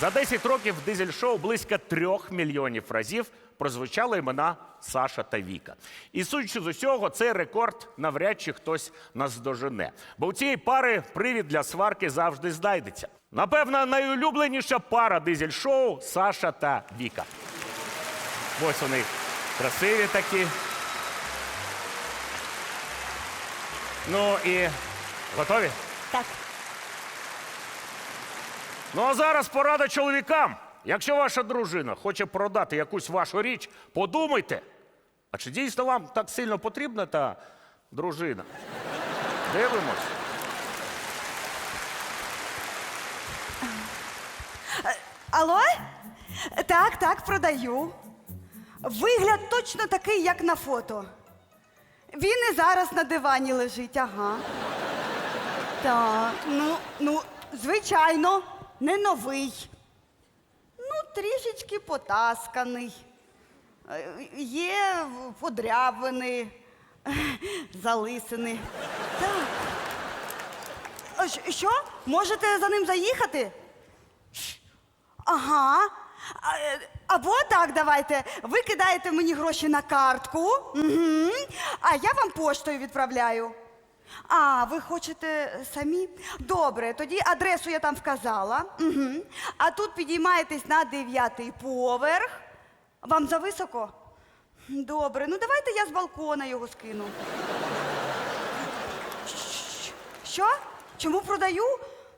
За 10 років дизель-шоу близько трьох мільйонів разів прозвучали імена Саша та Віка. І судячи з усього, цей рекорд навряд чи хтось наздожене. Бо у цієї пари привід для сварки завжди знайдеться. Напевно, найулюбленіша пара дизель-шоу Саша та Віка. Ось вони красиві такі. Ну і готові? Так. Ну а зараз порада чоловікам. Якщо ваша дружина хоче продати якусь вашу річ, подумайте, а чи дійсно вам так сильно потрібна та дружина? Дивимось. Алло? Так, так, продаю. Вигляд точно такий, як на фото. Він і зараз на дивані лежить, ага. Так, ну, ну, звичайно, не новий. Ну, трішечки потасканий. Є подрябини, залисини. Так. Що? Можете за ним заїхати? Ага. Е, Або так, давайте. Ви кидаєте мені гроші на картку, угу. а я вам поштою відправляю. А, ви хочете самі? Добре, тоді адресу я там вказала. Угу. А тут підіймаєтесь на дев'ятий поверх. Вам зависоко? Добре, ну давайте я з балкона його скину. Що? Чому продаю?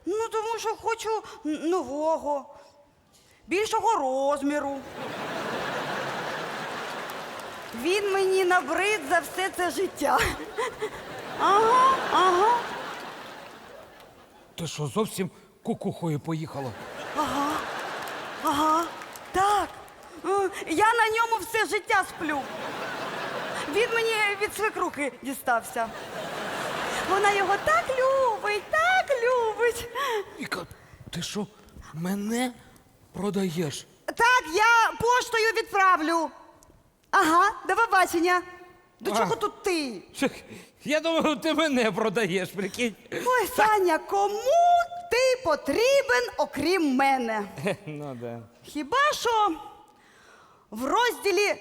Ну, тому що хочу нового, більшого розміру. Він мені набрид за все це життя. Ага, ага, Ти що, зовсім кукухою поїхала? ага. ага, Так. Е, Я на ньому все життя сплю. Він мені від свекруки дістався. Вона його так любить, так любить. Віка, ти що, мене продаєш? Так, я поштою відправлю. Ага, до побачення. До чого тут ти? Я думав, ти мене продаєш, прикинь. Ой, Саня, кому ти потрібен, окрім мене? Ну да. Хіба що в розділі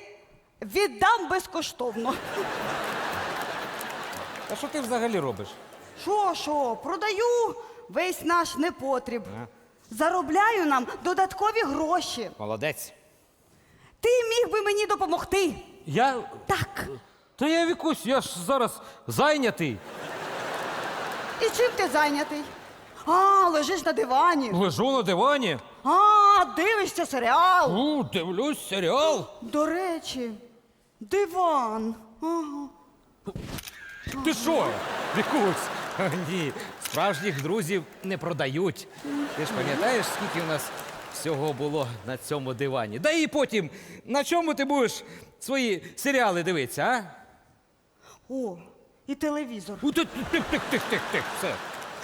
віддам безкоштовно. А що ти взагалі робиш? Що, що, продаю весь наш непотріб. Заробляю нам додаткові гроші. Молодець. Ти міг би мені допомогти. Я. Так. Та я вікусь, я ж зараз зайнятий. І чим ти зайнятий? А, лежиш на дивані. Лежу на дивані. А, дивишся серіал. У, дивлюсь серіал. До речі, диван. Ага. Ти що? Вікусь? Ні, справжніх друзів не продають. Ти ж пам'ятаєш, скільки у нас всього було на цьому дивані? Да і потім, на чому ти будеш свої серіали дивитися, а? О, і телевізор. У, ти- Тих, тих, тих, тих, тих, все.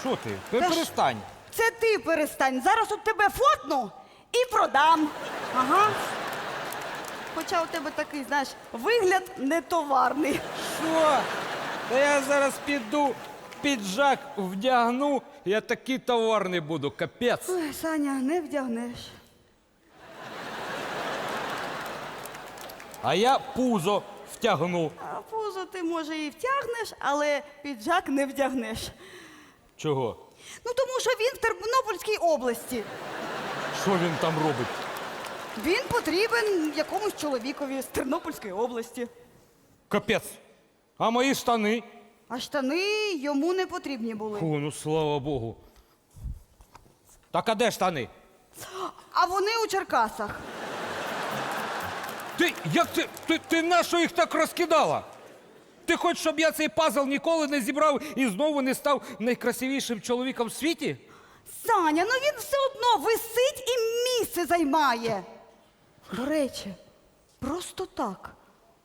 Що ти? Ти Та ж- перестань. Це ти перестань. Зараз от тебе фотну і продам. Ага. Хоча у тебе такий, знаєш, вигляд нетоварний. Що? Та я зараз піду, піджак вдягну, я такий товарний буду, капець. Ой, Саня, не вдягнеш. А я пузо втягну. А пузо ти, може, і втягнеш, але піджак не вдягнеш. Чого? Ну тому що він в Тернопільській області. Що він там робить? Він потрібен якомусь чоловікові з Тернопільської області. Капець. А мої штани? А штани йому не потрібні були. Фу, ну слава Богу. Так а де штани? А вони у Черкасах. Ти як ти, ти, ти нащо їх так розкидала? Ти хочеш, щоб я цей пазл ніколи не зібрав і знову не став найкрасивішим чоловіком в світі? Саня, ну він все одно висить і місце займає. До речі, просто так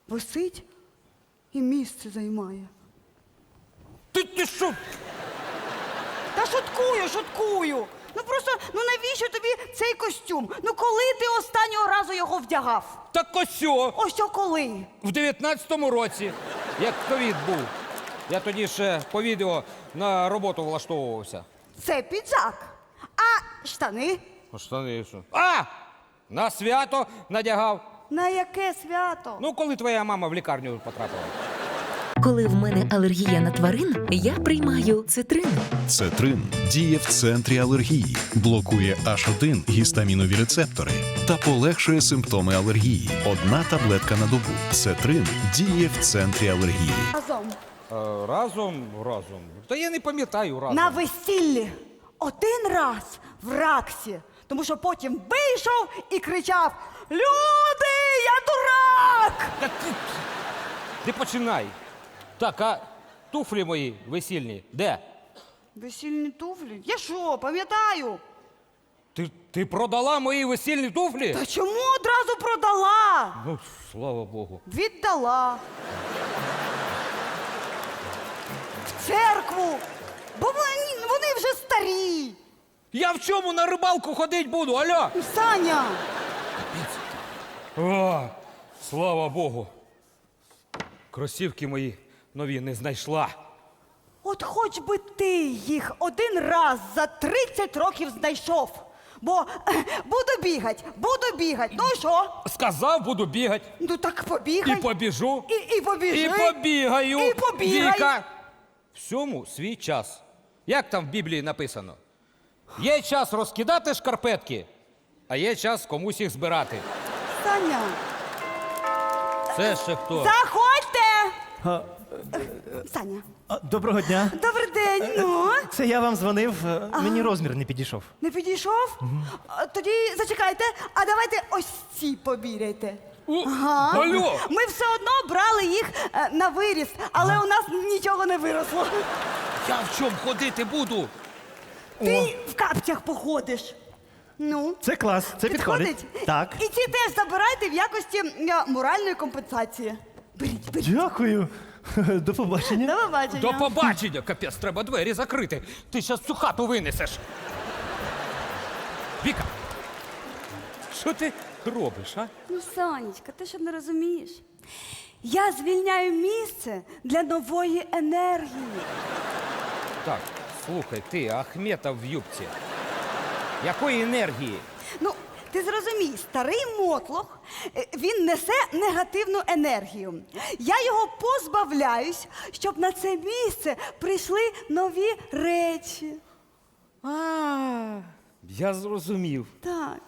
висить і місце займає. Ти, ти що? Та шуткую, шуткую. Ну просто ну навіщо тобі цей костюм. Ну коли ти останнього разу його вдягав? Так ось о, Ось що коли? в 19-му році, як ковід був. Я тоді ще по відео на роботу влаштовувався. Це піджак. А штани? Штани що? А! На свято надягав. На яке свято? Ну, коли твоя мама в лікарню потрапила. Коли в мене алергія на тварин, я приймаю цитрин. Цетрин діє в центрі алергії, блокує H1 гістамінові рецептори та полегшує симптоми алергії. Одна таблетка на добу. Цетрин діє в центрі алергії. Разом. Е, разом, разом. Та я не пам'ятаю разом. На весіллі. Один раз в раксі. Тому що потім вийшов і кричав: Люди, я дурак! Та ти, ти починай. Так, а туфлі мої весільні, де? Весільні туфлі? Я що, пам'ятаю? Ти, ти продала мої весільні туфлі? Та чому одразу продала? Ну, слава Богу. Віддала. В церкву. Бо вони, вони вже старі. Я в чому на рибалку ходить буду, алло? Саня, О, слава Богу. Кросівки мої нові не знайшла. от хоч би ти їх один раз за 30 років знайшов. Бо е, буду бігать, буду бігать. Ну і що? Сказав, буду бігати. Ну так побігай. І побіжу. І, і побіжи. І побігаю. І побігай. Віка. Всьому свій час. Як там в Біблії написано? Є час розкидати шкарпетки, а є час комусь їх збирати. Саня, Це ще хто? заходьте! Саня, а, Доброго дня. добрий день. Ну, Це я вам дзвонив. е, Мені розмір не підійшов. не підійшов? А, Тоді зачекайте, а давайте ось ці побіряйте. У, Ага. Алло! Ми все одно брали їх е, на виріс, але у нас нічого не виросло. Я в чому ходити буду? Ти в капцях походиш. Ну, Це клас, це підходить. Так. І ці теж забирайте в якості е, моральної компенсації. Беріть, беріть. Дякую. До побачення. До побачення. До побачення, капець, треба двері закрити. Ти зараз цю хату винесеш. Віка, що ти робиш, а? Ну, Сонечка, ти що не розумієш? Я звільняю місце для нової енергії. Так, слухай, ти Ахметов в юбці. Якої енергії? Ну, ти зрозумій, старий мотлох, е, він несе негативну енергію. Я його позбавляюсь, щоб на це місце прийшли нові речі. А, я зрозумів. Так,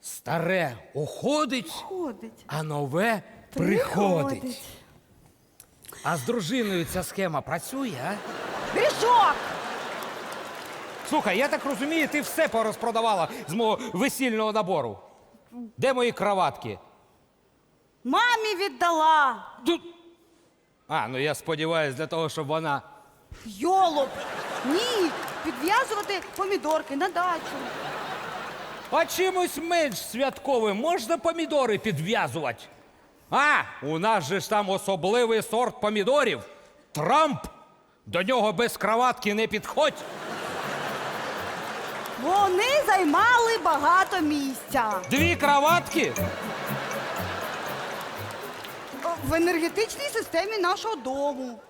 Старе уходить, ходить. а нове приходить. А з дружиною ця схема працює, а? Грішок! Слухай, я так розумію, ти все порозпродавала з мого весільного набору. Де мої краватки? Мамі віддала. А, ну я сподіваюся, для того, щоб вона. Йолоп! Ні, підв'язувати помідорки на дачу. А чимось менш святковим можна помідори підв'язувати? А, у нас же ж там особливий сорт помідорів. Трамп. До нього без краватки не підходь. Вони займали багато місця. Дві краватки? В енергетичній системі нашого дому.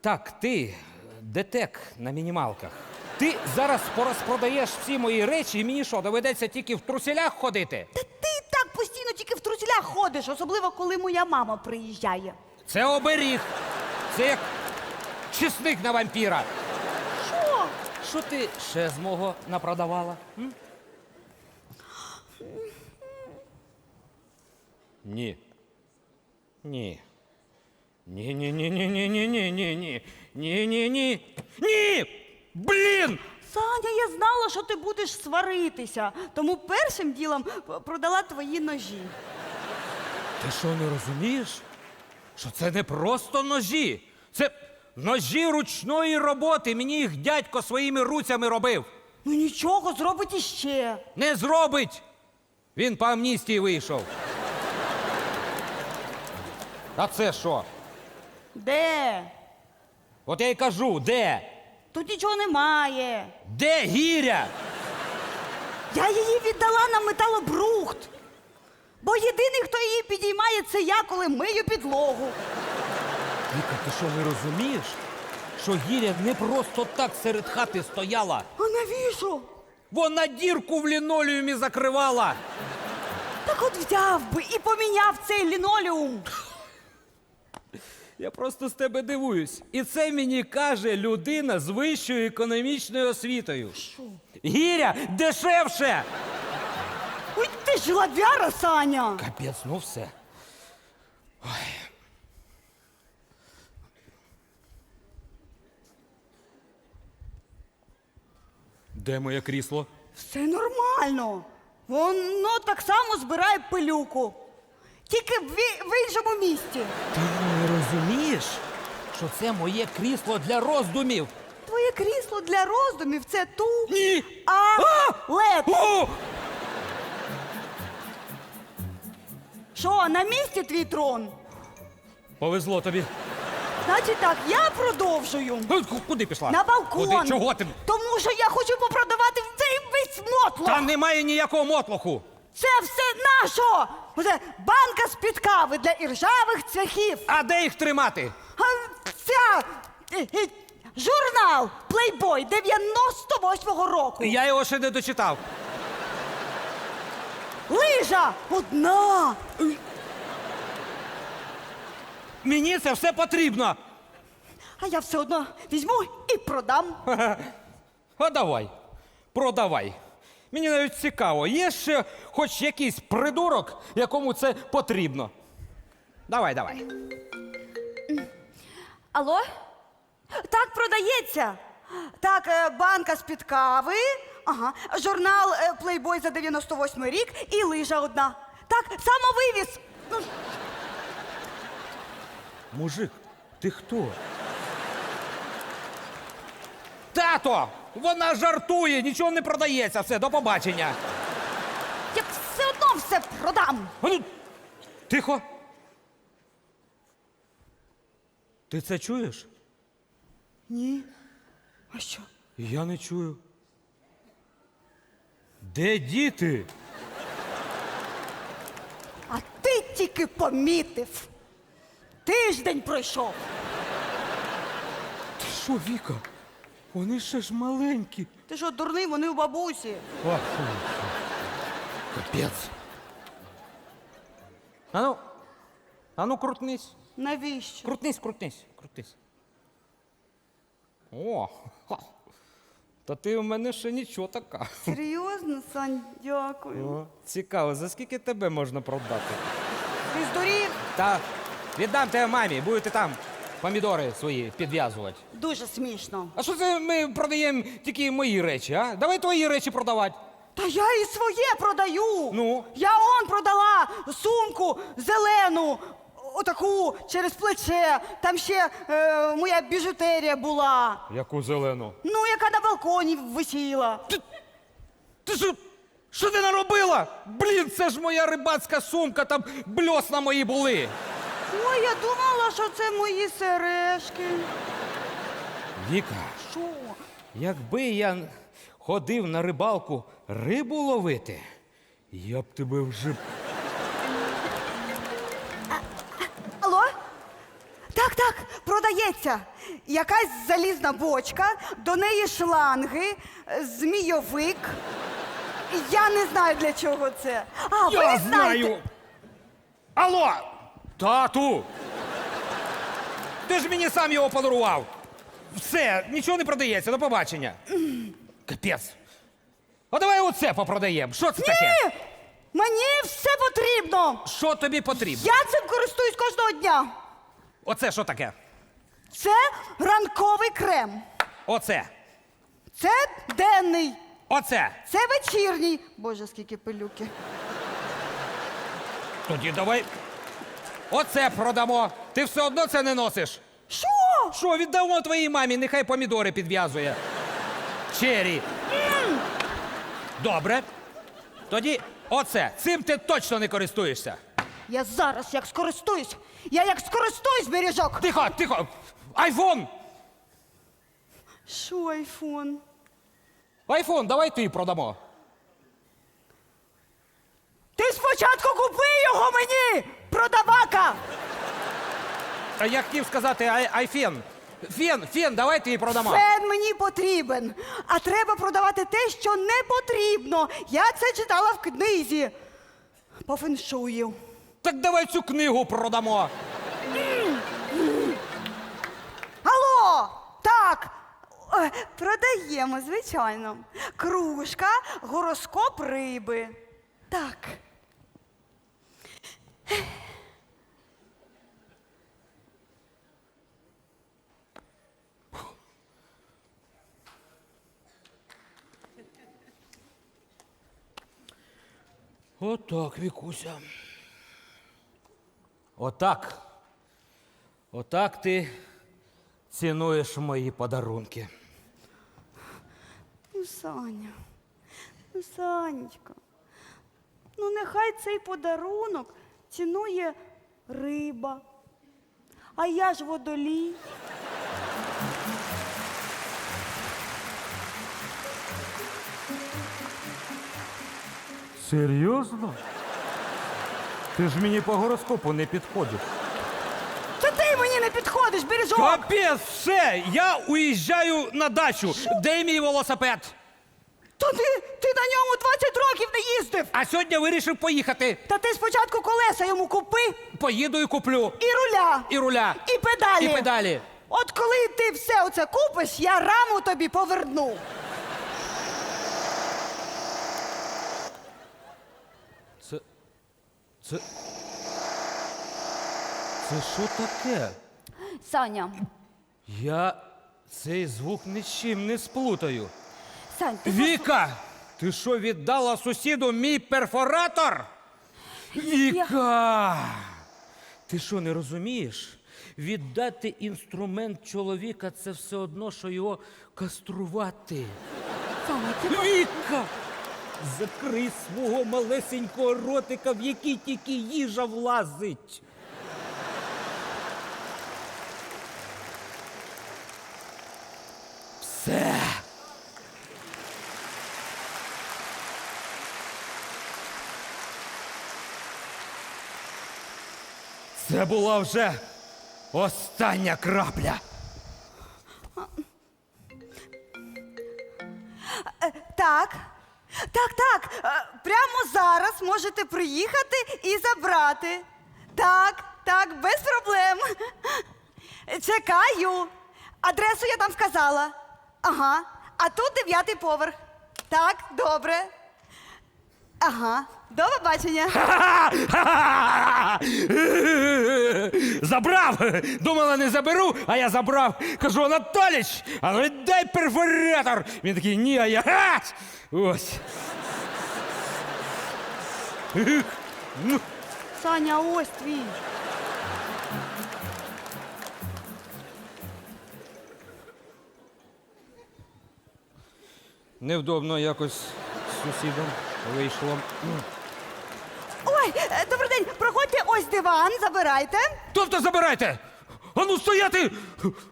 Так, ти, детек на мінімалках. Ти зараз порозпродаєш всі мої речі, і мені що, доведеться тільки в труселях ходити? Та ти і так постійно тільки в труселях ходиш, особливо коли моя мама приїжджає. Це оберіг. Це як чесник на вампіра. Що? Ти ще з мого напродавала? М? Ні. Ні. Ні, ні, ні, ні, ні, ні, ні, ні, ні. Ні, ні, ні. Ні! Блін! Саня, я знала, що ти будеш сваритися, тому першим ділом продала твої ножі. Ти що не розумієш? Що це не просто ножі. Це ножі ручної роботи. Мені їх дядько своїми руцями робив. Ну нічого, зробить іще. Не зробить. Він по амністії вийшов. А це що? Де? От я й кажу, де? Тут нічого немає. Де гіря? Я її віддала на металобрухт. Бо єдиний, хто її підіймає, це я, коли мию підлогу. Що не розумієш? Що гіря не просто так серед хати стояла. А навіщо? Вона дірку в лінолеумі закривала. Так от взяв би і поміняв цей лінолеум. Я просто з тебе дивуюсь. І це мені каже людина з вищою економічною освітою. Що? Гіря дешевше! Ой, ти ж ладвяра, Саня. Капець, ну все. Де моє крісло? Все нормально. Воно так само збирає пилюку. Тільки в, і- в іншому місті. Ти не розумієш, що це моє крісло для роздумів. Твоє крісло для роздумів це ту. Ні! А, лед. О! Що, на місці твій трон? Повезло тобі. Значить так, я продовжую. Ну, ку- Куди пішла? На балкон. Куди? Чого ти? Тому що я хочу попродавати цей весь мотлох. Там немає ніякого мотлоху. Це все нашого. Оце банка з-під кави для іржавих цвяхів. А де їх тримати? А ця е, е, журнал Playboy 98-го року. Я його ще не дочитав. Лижа одна. Мені це все потрібно. А я все одно візьму і продам. А давай, продавай. Мені навіть цікаво, є ще хоч якийсь придурок, якому це потрібно. Давай, давай. Алло? Так, продається. Так, е, банка з-під кави, ага, журнал е, Playboy за 98 рік і лижа одна. Так, самовивіз. Ну, Мужик, ти хто? Тато! Вона жартує, нічого не продається. Все, до побачення. я все одно все продам. А ну, тихо. Ти це чуєш? Ні. А що? Я не чую. Де діти? А ти тільки помітив. Тиждень пройшов. Ти що, Віка? Вони ще ж маленькі. Ти що, дурний, вони у бабусі. Капець. Ану, ану, крутнись. Навіщо? Крутнись, крутнись, крутнись. О, ха. та ти у мене ще нічого така. Серйозно, Сань, дякую. О, цікаво, за скільки тебе можна продати? Ти здурів? Та віддам тебе мамі, будете там помідори свої підв'язувати. Дуже смішно. А що це ми продаємо тільки мої речі, а? Давай твої речі продавати. Та я і своє продаю. Ну? Я он продала сумку зелену, отаку через плече. Там ще е, моя біжутерія була. Яку зелену? Ну, яка на балконі висіла. Ти що? Що ти наробила? Блін, це ж моя рибацька сумка, там бльосна мої були. Ой, я думала, що це мої сережки. Віка, Що? якби я ходив на рибалку рибу ловити, я б тебе вже. Алло? Так, так, продається. Якась залізна бочка, до неї шланги, е, змійовик. Я не знаю для чого це. А, Я ви знаєте. знаю. Алло! Тату! Ти ж мені сам його подарував. Все, нічого не продається, до побачення. Капець. А давай оце попродаємо. Що це таке? Ні! Мені все потрібно. Що тобі потрібно? Я цим користуюсь кожного дня. Оце що таке? Це ранковий крем. Оце. Це денний. Оце. Це вечірній. Боже, скільки пилюки. Тоді давай. Оце продамо. Ти все одно це не носиш. Що? Що, віддамо твоїй мамі, нехай помідори підв'язує. Чері. Добре. Тоді оце. Цим ти точно не користуєшся. Я зараз як скористуюсь. Я як скористуюсь, бережок. Тихо, тихо. Айфон! Що айфон? Айфон, давай ти продамо. Ти спочатку купи його мені, продавака! А я хотів сказати, ай, ай фен. Фен, фен, давай ти її продамо. Фен мені потрібен, а треба продавати те, що не потрібно. Я це читала в книзі. По феншую. Так давай цю книгу продамо. Алло! Так. е, Продаємо, звичайно. Кружка, гороскоп риби. Так. Отак, Вікуся. Отак. Отак ти цінуєш мої подарунки. Ну, Саня, ну, Санечка, ну нехай цей подарунок цінує риба. А я ж водолій. Серйозно? Ти ж мені по гороскопу не підходиш. Та ти мені не підходиш, бережок! Капець, все, я уїжджаю на дачу. Де мій велосипед? Та ти, ти на ньому 20 років не їздив! А сьогодні вирішив поїхати. Та ти спочатку колеса йому купи Поїду і куплю. і руля, І руля. і педалі. І педалі. От коли ти все оце купиш, я раму тобі поверну. Це. Це. Це що таке? Саня, Я цей звук ні з чим не сплутаю. Сань, ти Віка! Ти що віддала сусіду мій перфоратор? Віка! Ти що не розумієш? Віддати інструмент чоловіка це все одно, що його каструвати. Саня, ти Віка! Закрий свого малесенького ротика, в який тільки їжа влазить. Все. Це була вже остання крапля. Так. Так, так. е, Прямо зараз можете приїхати і забрати. Так, так, без проблем. Чекаю. Адресу я там сказала. Ага. А тут дев'ятий поверх. Так, добре. Ага. До побачення. Забрав! Думала, не заберу, а я забрав. Кажу, Анатоліч, а ну дай перфоратор. Він такий, ні, а я. «Ха!» Ось. Саня, ось твій. Невдобно якось з сусідом вийшло. Ой, е, добрий день. Проходьте ось диван, забирайте. Тобто забирайте! Ану стояти!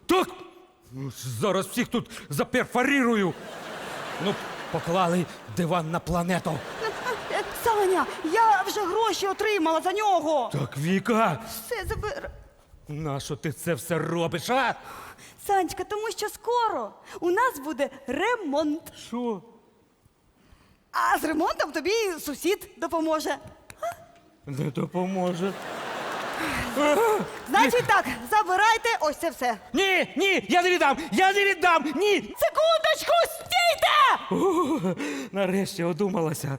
Так! Зараз всіх тут заперфорірую. Ну, поклали диван на планету. Е, Саня, я вже гроші отримала за нього. Так, Віка, Все забир. нащо ти це все робиш, а? Санечка, тому що скоро у нас буде ремонт. Що? А з ремонтом тобі сусід допоможе. Не допоможе. Значить так, забирайте ось це все. Ні, ні, я не віддам! Я не віддам! Ні! Секундочку, стійте! Нарешті одумалася.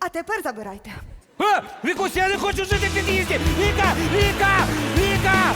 А тепер забирайте. А, Вікусь, я не хочу жити в під'їзді! Віка! Віка! Віка!